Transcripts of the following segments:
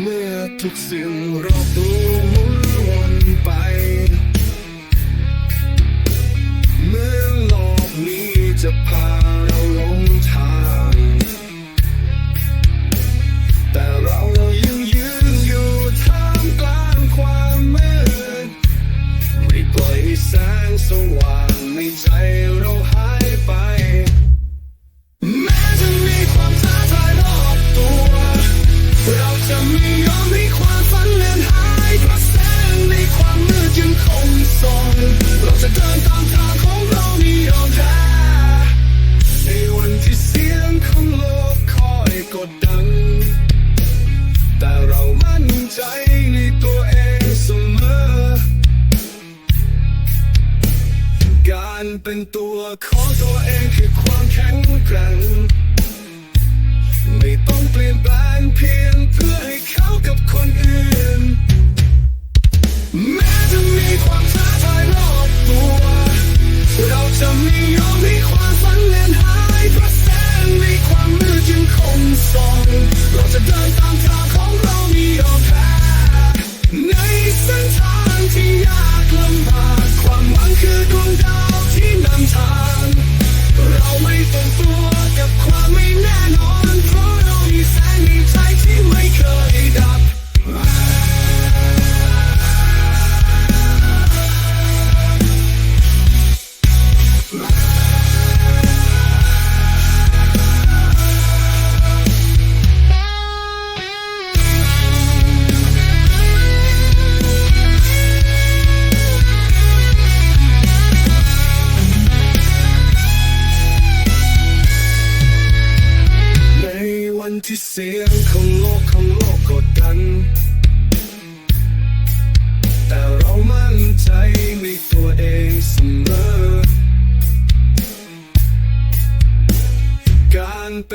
เมื่อทุกสิ่งรอบตัวหมุนวนไป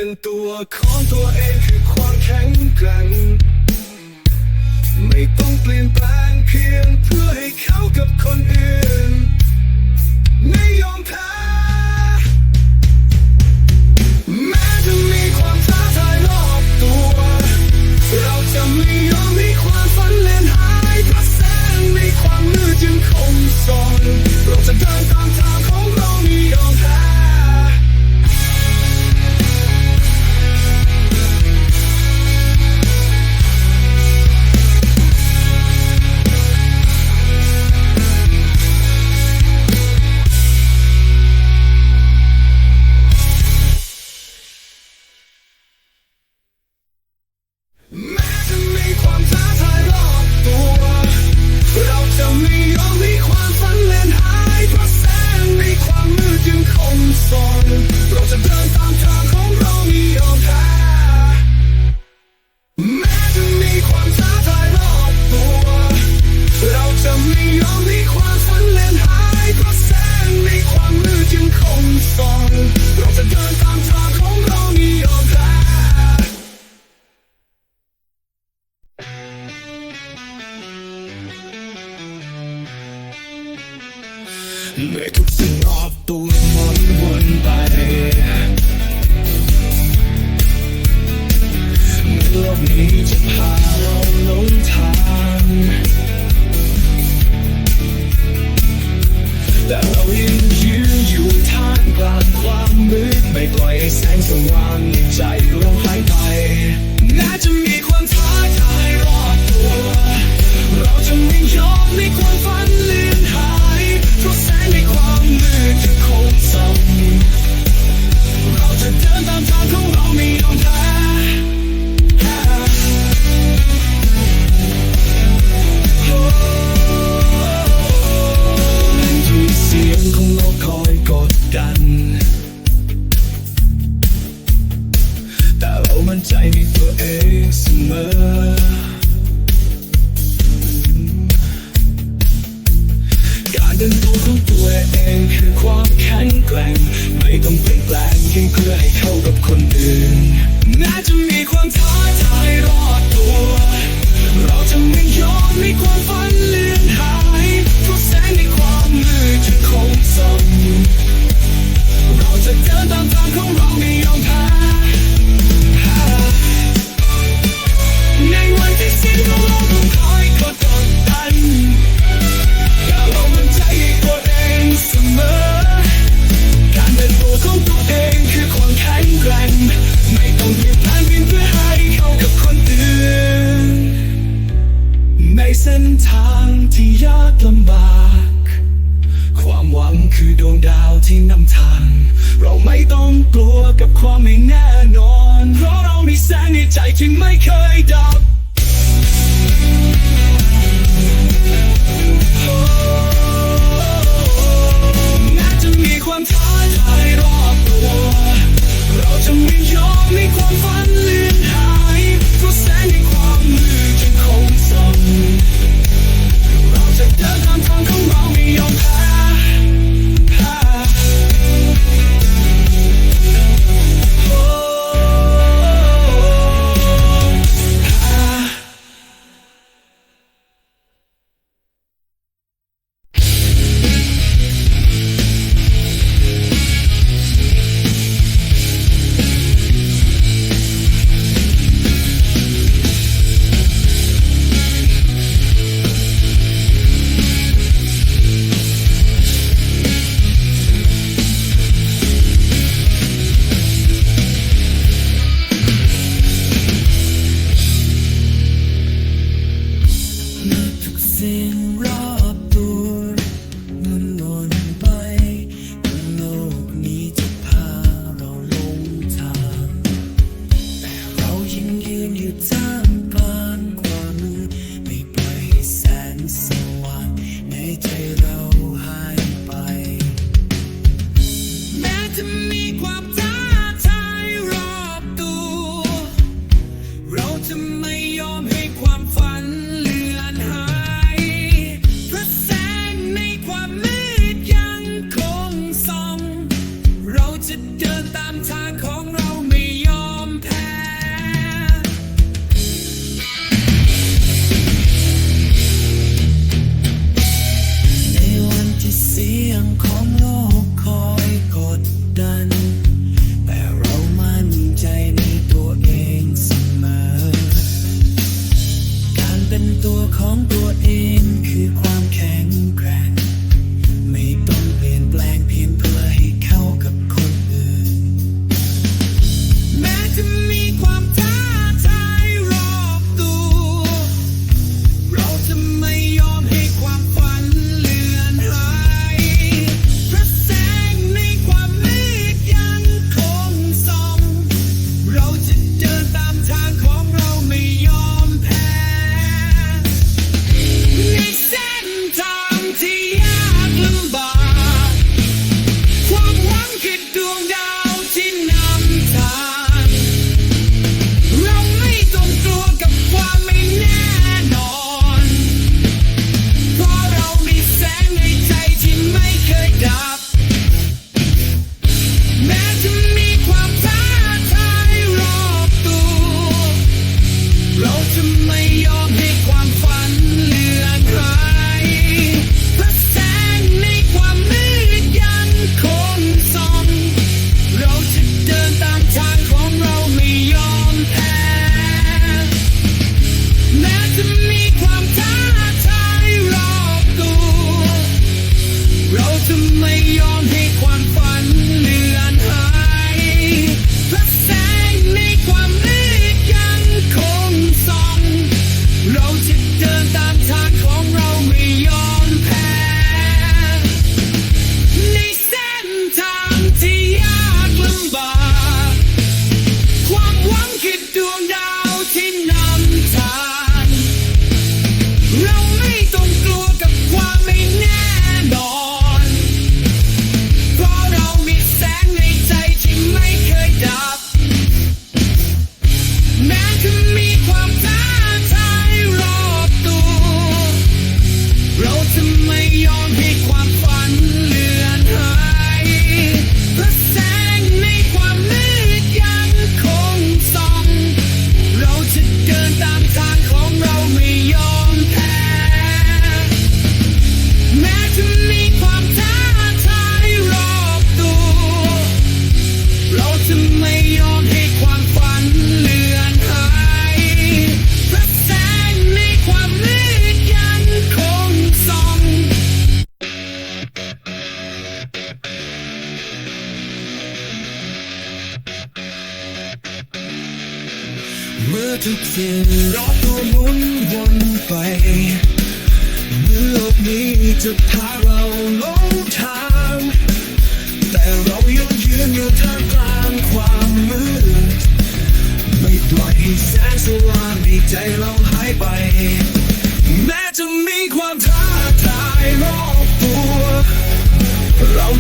็นตัวของตัวเองคือความแข็งแกร่ง ไม่ต้องเปลี่ยนแปลงเพียงเพื่อให้เขากับคนอื่น Make it see.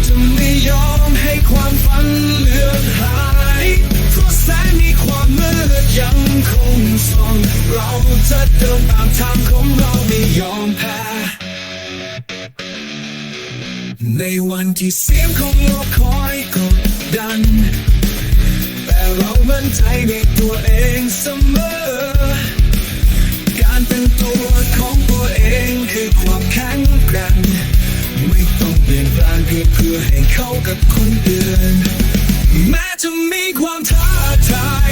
จะไม่ยอมให้ความฝันเลือนหายเพราะแสงในความมืดยังคงส่องเราจะเดินตามทางของเราไม่ยอมแพ้ในวันที่เสียงของโลกคอยกดดัน แต่เรามั่นใจในตัวเองเสมอ การเป็นตัวของตัวเองคือความแข็ง เพื่อเพื่อให้เข้ากับคนอื่น แม้จะมีความท้าทาย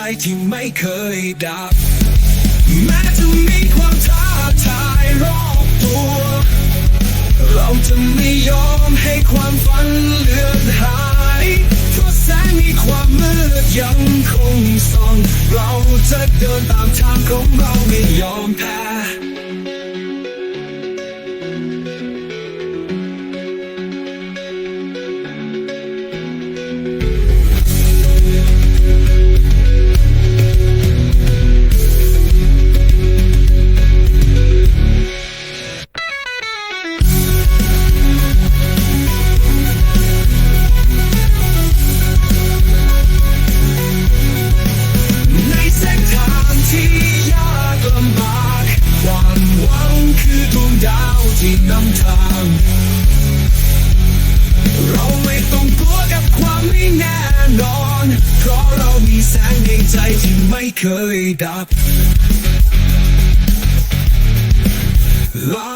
ใจที่ไม่เคยดับ แม้จะมีความท้าทายรอบตัว เราจะไม่ยอมให้ความฝันเลือนหาย เพราะแสงมีความมืดยังคงส่อง เราจะเดินตามทางของเราไม่ยอมแพ้ ในใจที่ไม่เคยดับลา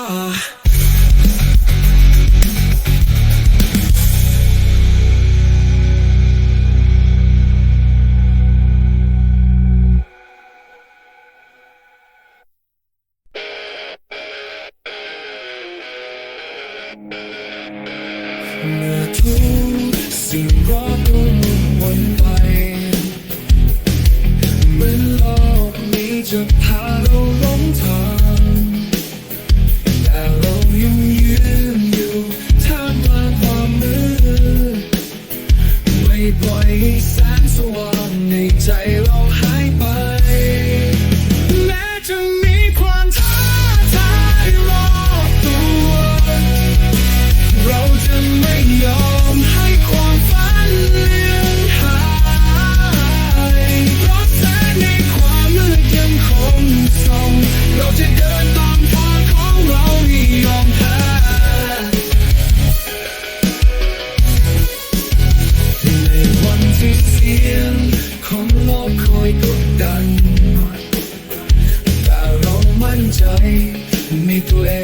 me to end.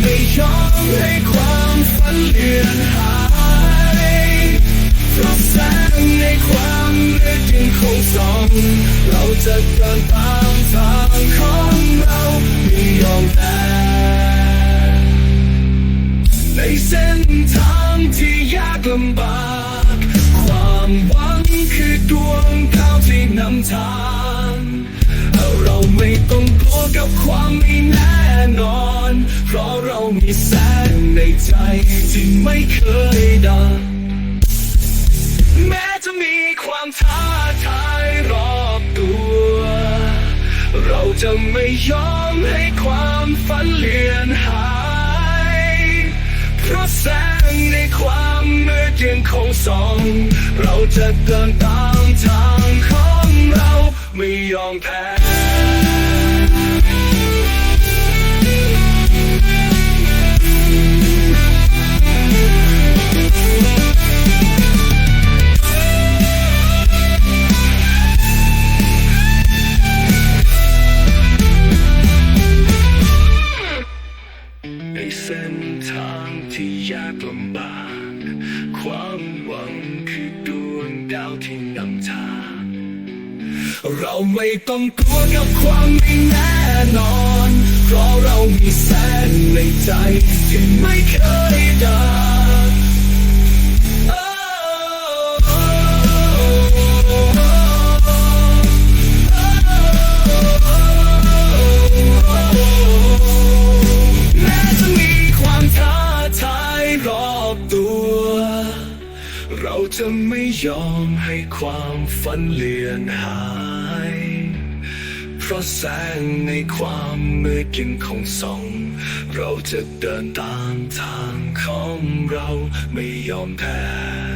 ไม่ยอมให้ความฝันเลือนหายเพราะแสงในความมืดยังคงส่องเราจะเดินตามทางของเราไม่ยอมแพ้ในเส้นทางที่ยากลำบาก ความหวังคือดวงดาวที่นำทางเราไม่ต้อง กับความไม่แน่นอน เพราะเรามีแสงในใจที่ไม่เคยดับแม้จะมีความท้าทายรอบตัว เราจะไม่ยอมให้ความฝันเลือนหาย เพราะแสงในความมืดยังคงส่อง เราจะเดินตามทางของเราไม่ยอมแพ้ ต้องกลัวกับความไม่แน่นอน เพราะเรามีแสงในใจที่ไม่เคยดับแม้จะมีความท้าทายรอบตัว เราจะไม่ยอมให้ความฝันเลือนหาย เพราะแสงในความมืดยังคงส่อง เราจะเดินตามทางของเราไม่ยอมแพ้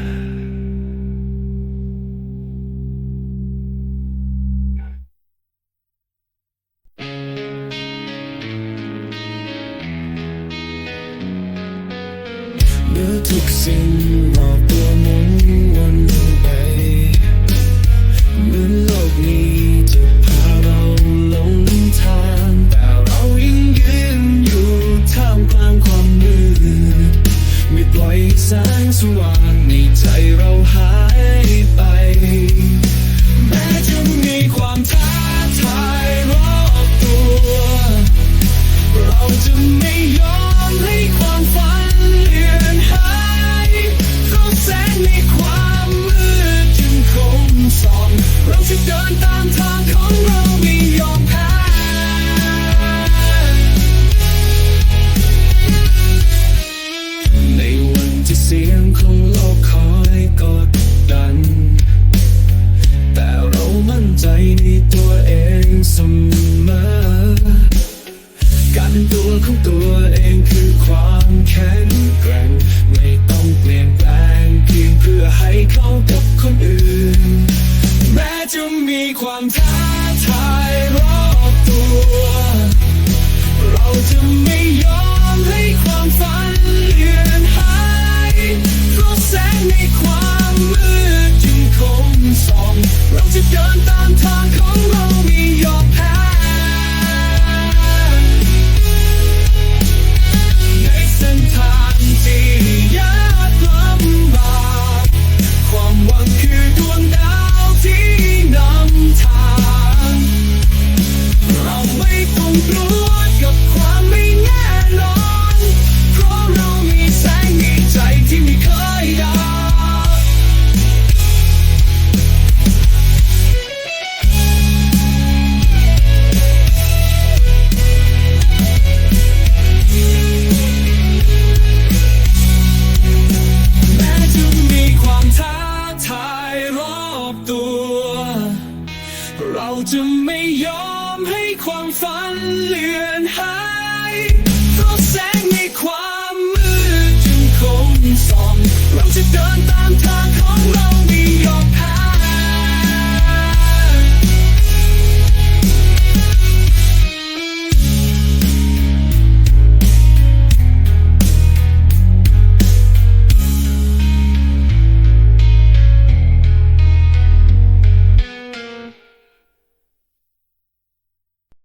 จะ